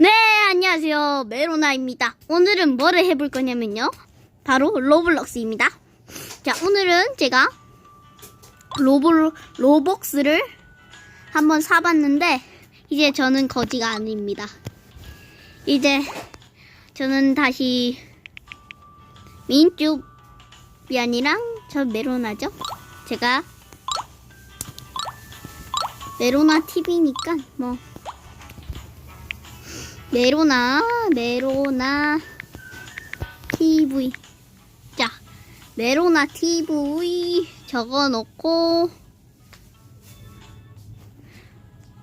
네, 안녕하세요. 메로나입니다. 오늘은 뭐를 해볼 거냐면요. 바로 로블록스입니다. 자, 오늘은 제가 로블, 로복스를 한번 사봤는데, 이제 저는 거지가 아닙니다. 이제 저는 다시 민쭈 비안이랑 저 메로나죠? 제가 메로나 TV니까 뭐 메로나 메로나 TV 자 메로나 TV 적어 놓고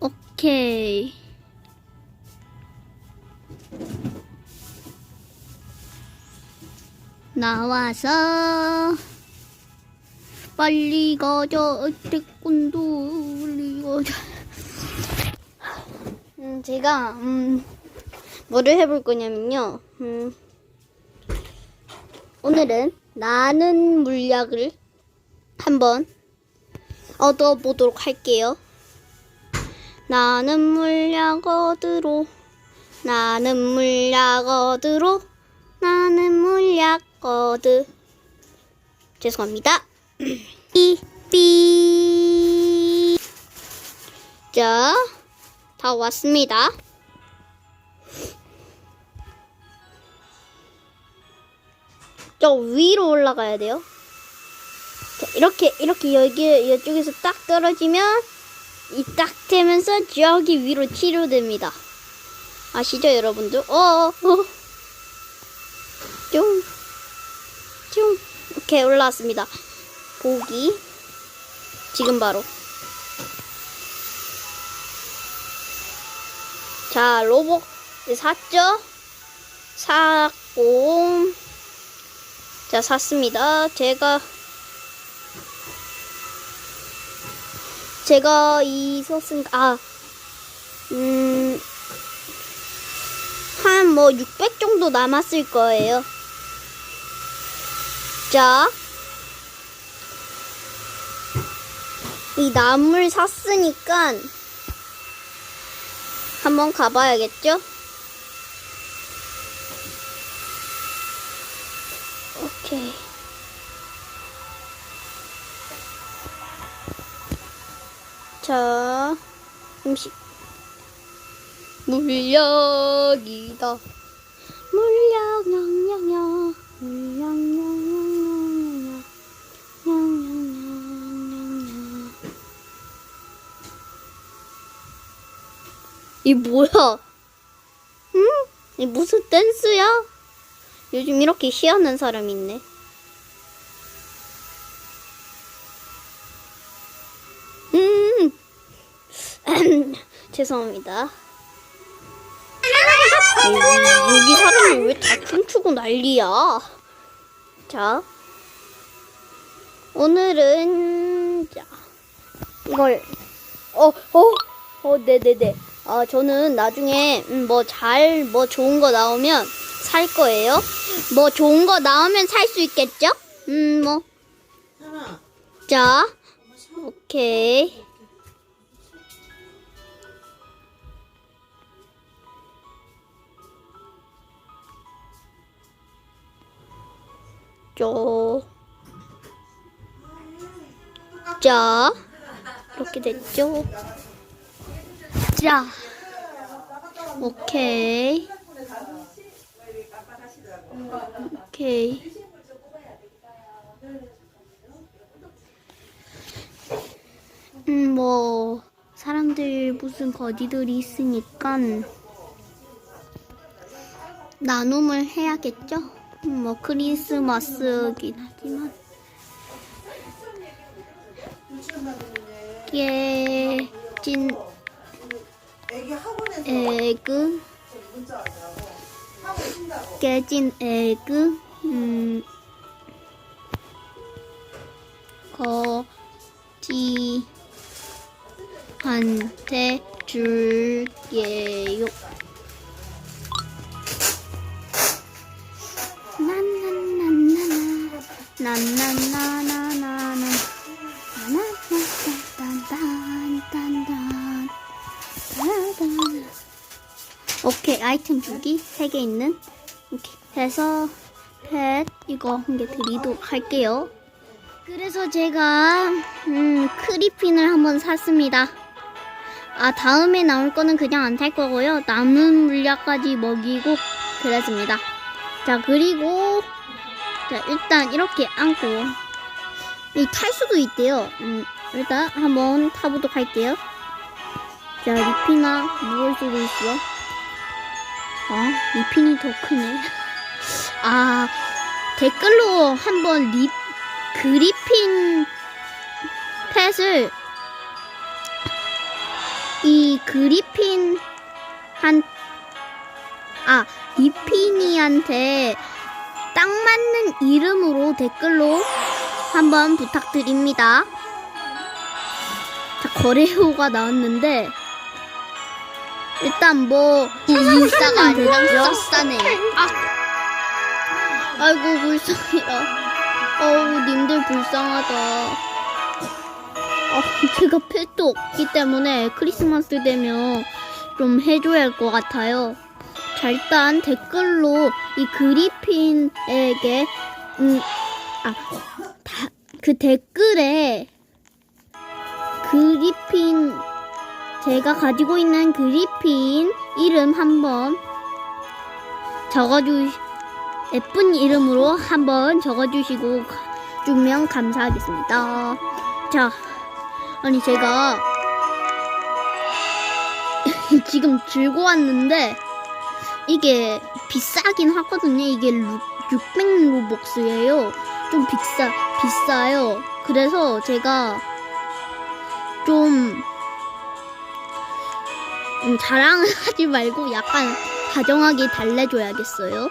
오케이. 나와서 빨리 가자 태권도 빨리 가자 음, 제가 음, 뭐를 해볼 거냐면요. 음, 오늘은 나는 물약을 한번 얻어보도록 할게요. 나는 물약 얻으러, 나는 물약 얻으러, 나는 물약 얻으. 죄송합니다. 삐삐. 자, 다 왔습니다. 저 위로 올라가야 돼요. 자, 이렇게 이렇게 여기 이쪽에서 딱 떨어지면 이 딱 되면서 저기 위로 치료됩니다. 아시죠, 여러분들? 어, 어, 어. 좀, 좀 이렇게 올라왔습니다. 보기 지금 바로. 자, 로봇 샀죠? 샀고 자, 샀습니다. 제가 제가 이 소스 아 음, 한 뭐 600 정도 남았을 거예요. 자, 이 나물 샀으니까 한번 가봐야겠죠? 오케이. 자, 음식. 물약이다. 물약, 냥냥냥. 물약, 냥냥냥냥 냥. 냥냥냥냥냥. 이 뭐야? 응? 이 무슨 댄스야? 요즘 이렇게 희한한 사람 있네. 음, 죄송합니다. 음, 여기 사람이 왜 다 춤추고 난리야? 자, 오늘은 자 이걸 어, 어, 어, 네네네. 아, 저는 나중에 음, 뭐잘뭐 좋은 거 나오면 살 거예요. 뭐 좋은 거 나오면 살 수 있겠죠? 음, 뭐. 자, 오케이. 저, 자, 이렇게 됐죠? 자, 오케이. 오케이. 음, 뭐, 사람들 무슨 거지들이 있으니까 나눔을 해야겠죠? 음, 뭐, 크리스마스긴 하지만. 깨진 애기 학원에서 에그, 깨진 에그, 음, 거지한테 줄게요. 주기 세개 있는 이렇게 해서 펫 이거 한 개 드리도록 할게요. 그래서 제가 음 크리핀을 한번 샀습니다. 아 다음에 나올 거는 그냥 안 살 거고요. 남은 물약까지 먹이고 그랬습니다. 자 그리고 자 일단 이렇게 안고 이탈 수도 있대요. 음, 일단 한번 타보도록 할게요. 자 리피나 무을 수도 있어. 아 리핀이 더 크네. 아 댓글로 한번 리 그리핀 펫을 이 그리핀 한 아, 리피니한테 딱 맞는 이름으로 댓글로 한번 부탁드립니다. 자, 거래호가 나왔는데, 일단 뭐, 인싸가 대장 쌉싸네. 아! 아이고, 불쌍해라. 어우, 님들 불쌍하다. 어, 제가 펫도 없기 때문에 크리스마스 되면 좀 해줘야 할 것 같아요. 자, 일단 댓글로 이 그리핀에게, 음, 아, 다, 그 댓글에 그리핀, 제가 가지고 있는 그리핀 이름 한번 적어주, 예쁜 이름으로 한번 적어주시고 가- 주면 감사하겠습니다. 자, 아니 제가 지금 들고 왔는데 이게 비싸긴 하거든요. 이게 600 로벅스예요. 좀 비싸 비싸요. 그래서 제가 좀 음, 자랑을 하지 말고 약간 다정하게 달래줘야겠어요.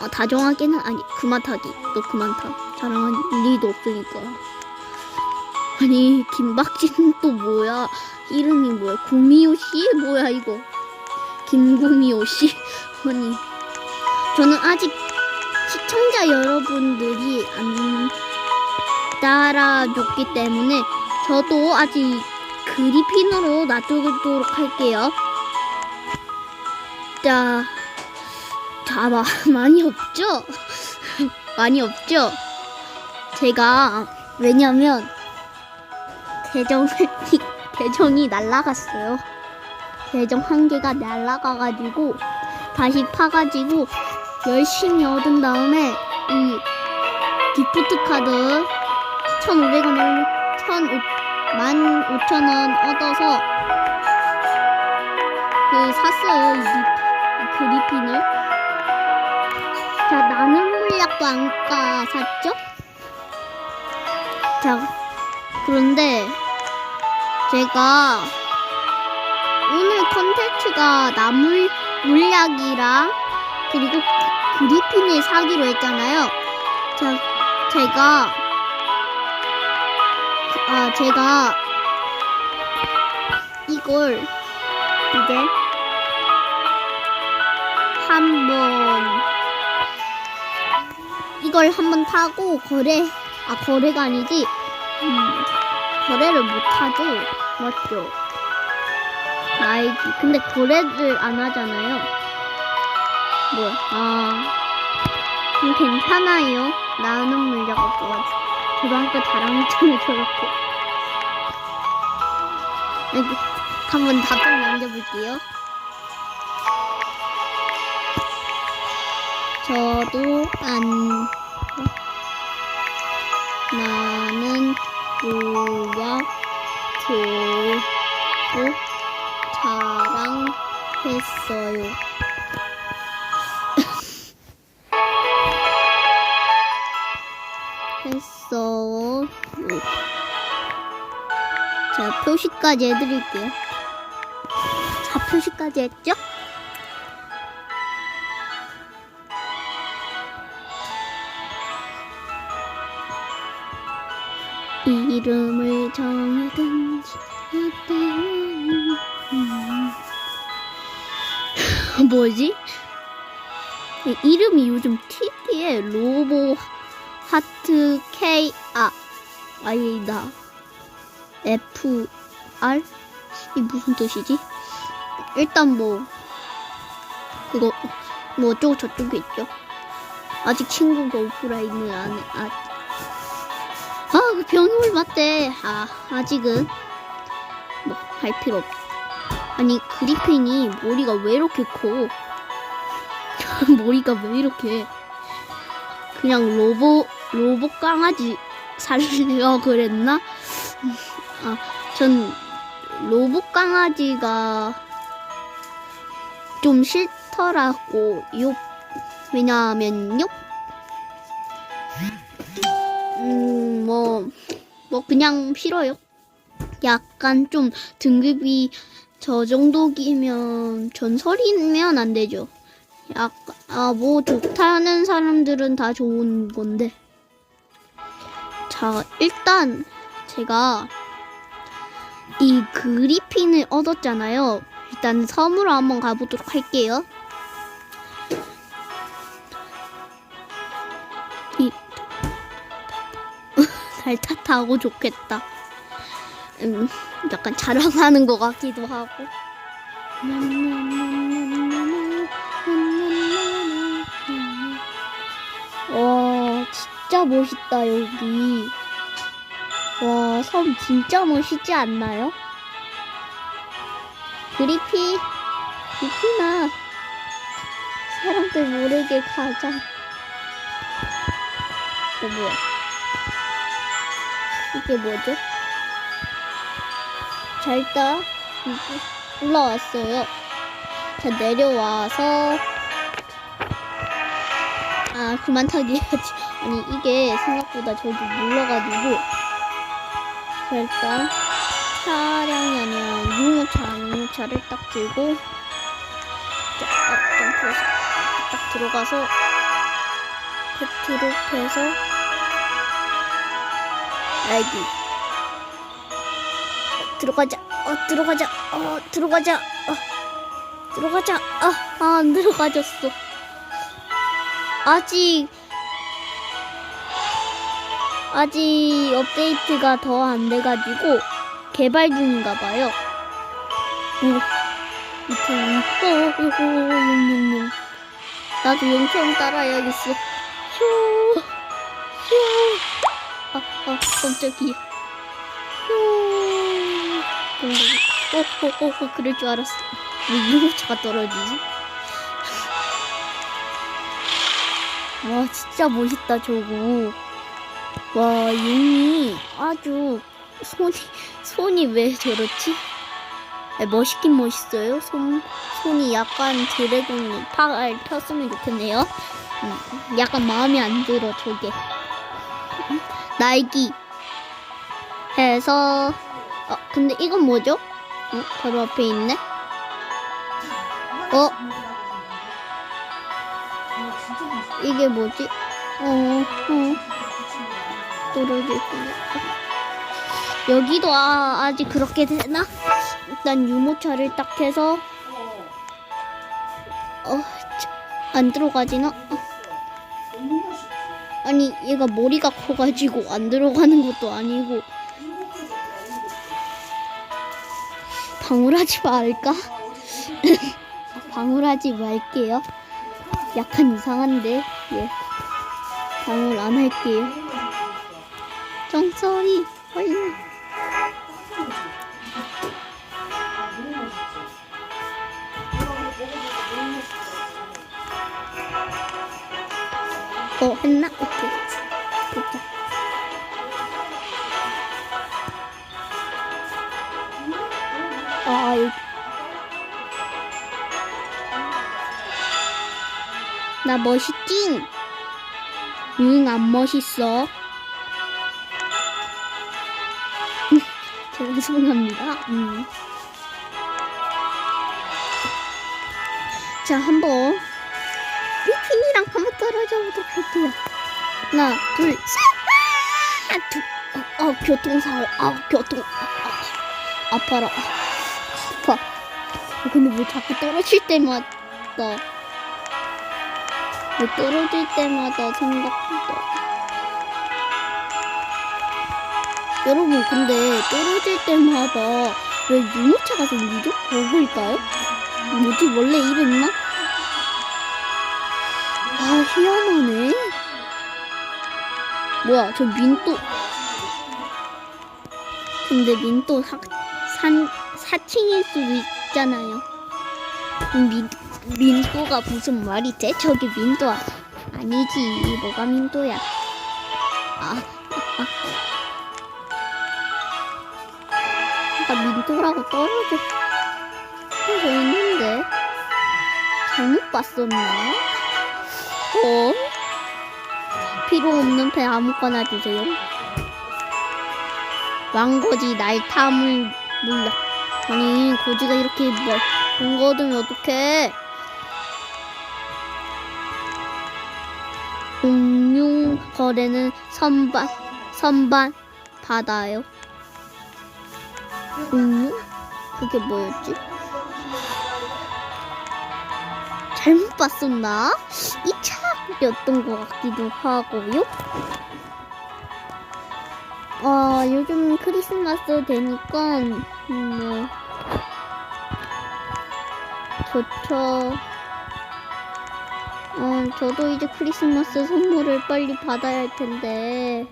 아, 다정하게는 아니 그만 타기. 너 그만 타. 자랑할 리도 없으니까. 아니 김박진 또 뭐야? 이름이 뭐야? 구미호 씨? 뭐야 이거? 김구미호 씨? 아니 저는 아직 시청자 여러분들이 안 따라줬기 때문에 저도 아직 그리핀으로 놔두도록 할게요. 자, 자 마, 많이 없죠? 많이 없죠? 제가 왜냐면 계정을 계정이 날라갔어요. 계정 한 개가 날라가가지고 다시 파가지고 열심히 얻은 다음에 이 기프트 카드 1,500원을 15,000원 얻어서 그 샀어요 이, 리- 이 그리핀을. 자 나는 물약도 안가 샀죠? 자 그런데 제가 오늘 컨텐츠가 나물 물약이랑 그리고 그- 그리핀을 사기로 했잖아요. 자, 제가 아 제가 이걸 이제 한번 이걸 한번 타고 거래 아 거래가 아니지. 음, 거래를 못 하죠. 맞죠? 나이기 근데 거래를 안 하잖아요. 뭐, 아, 음, 괜찮아요. 나는 물약 없어가지고. 아까 자랑했잖아요, 저렇게. 여기, 한번 답변 남겨볼게요. 저도 안, 나는 물약 들고 자랑했어요. 했어. 자, 표시까지 해드릴게요. 자, 표시까지 했죠? 이름을 정하든지. 뭐지? 이 이름이 요즘 특이해. 하 트 K 아 아니다 F R 이 무슨 뜻이지? 일단 뭐 이거 뭐 어쩌고 저쩌고 있죠. 아직 친구가 오프라인을 안 해. 아, 아, 그 병을 맞대. 아, 아직은 뭐 할 필요 없. 아니 그리핀이 머리가 왜 이렇게 커? 머리가 왜 이렇게? 그냥 로봇 로봇 강아지 살려 그랬나? 아, 전 로봇 강아지가 좀 싫더라고. 요 왜냐면요. 음, 뭐, 뭐, 그냥 싫어요. 약간 좀 등급이 저 정도기면 전설이면 안 되죠. 약간, 아, 뭐, 좋다는 사람들은 다 좋은 건데. 자, 일단, 제가 이 그리핀을 얻었잖아요. 일단 섬으로 한번 가보도록 할게요. 이 달타 타고 좋겠다. 음, 약간 자랑하는 것 같기도 하고. 진짜 멋있다, 여기. 와, 섬 진짜 멋있지 않나요? 그리피, 그리피나, 사람들 모르게 가자. 어, 뭐야. 이게 뭐죠? 자, 일단, 올라왔어요. 자, 내려와서, 아, 그만 타기 해야지. 아니, 이게 생각보다 저기 물러가지고, 자, 일단, 차량이 아니라 유모차, 유모차를 딱 들고, 자, 아, 점프해서 딱 들어가서, 페트로프에서, 아이디. 들어가자, 어, 들어가자, 어, 들어가자, 어, 들어가자, 아, 아, 안 들어가졌어. 아직, 아직 업데이트가 더 안 돼가지고 개발 중인가 봐요. 용, 용. 나도 용처럼 따라야겠어. 휴, 휴. 아, 아, 깜짝이야. 휴. 어, 어, 어, 어, 그럴 줄 알았어. 왜 유모차가 떨어지지? 와, 진짜 멋있다, 저거. 와, 용이 아주 손이, 손이 왜 저렇지? 아, 멋있긴 멋있어요. 손, 손이 약간 드래곤 팔 폈으면 좋겠네요. 음, 약간 마음에 안 들어, 저게. 음, 날기. 해서, 어, 근데 이건 뭐죠? 어, 바로 앞에 있네? 어? 이게 뭐지? 어, 어. 떨어질 뻔했다. 여기도 아, 아직 그렇게 되나? 일단 유모차를 딱 해서 어, 참, 안 들어가지나? 어. 아니 얘가 머리가 커가지고 안 들어가는 것도 아니고 방울하지 말까? 방울하지 말게요. 약간 이상한데 예 방울 안 할게요. 정설이 얼른 어 했나? 오케이 됐다 아 여기 나 멋있지? 응안 멋있어 죄송합니다. 음. 자, 한번 비키니랑 한번 떨어져 보도록 할게요. 하나, 둘, 셋! 아! 둘, 어, 어, 교통사고, 아, 교통, 아, 아, 아파라. 아, 아파. 어, 근데 왜 자꾸 떨어질 때마다, 왜 떨어질 때마다 생각보다. 여러분 근데 떨어질 때마다 왜 유모차가 생기죠? 버그일까요? 뭐지 원래 이랬나? 아, 희한하네. 뭐야, 저 민또. 근데 민또 사, 산, 사칭일 수도 있잖아요. 민, 민또가 무슨 말이 돼? 저기 민또 아니지. 뭐가 민또야. 아, 아, 아. 나 민또라고 떨어져. 떨어져 있는데. 잘못 봤었나? 어? 필요 없는 펜 아무거나 주세요. 왕거지 날타물 물약. 아니 고지가 이렇게 뭐 본거든 어떡해? 공룡 거래는 선반 선반 받아요. 공룡? 그게 뭐였지? 잘못 봤었나? 이 차였던 것 같기도 하고요. 아, 요즘 크리스마스 되니까, 음, 뭐, 좋죠. 어, 저도 이제 크리스마스 선물을 빨리 받아야 할 텐데.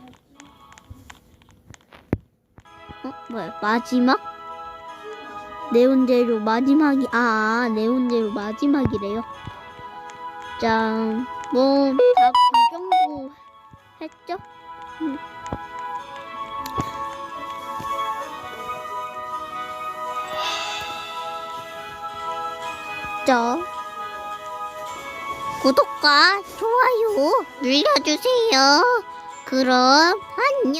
어, 뭐야, 마지막? 네온제로 마지막이, 아, 네온제로 마지막이래요. 짠. 뭐, 다 구경도 했죠? 음. 자, 구독과 좋아요 눌러주세요. 그럼 안녕.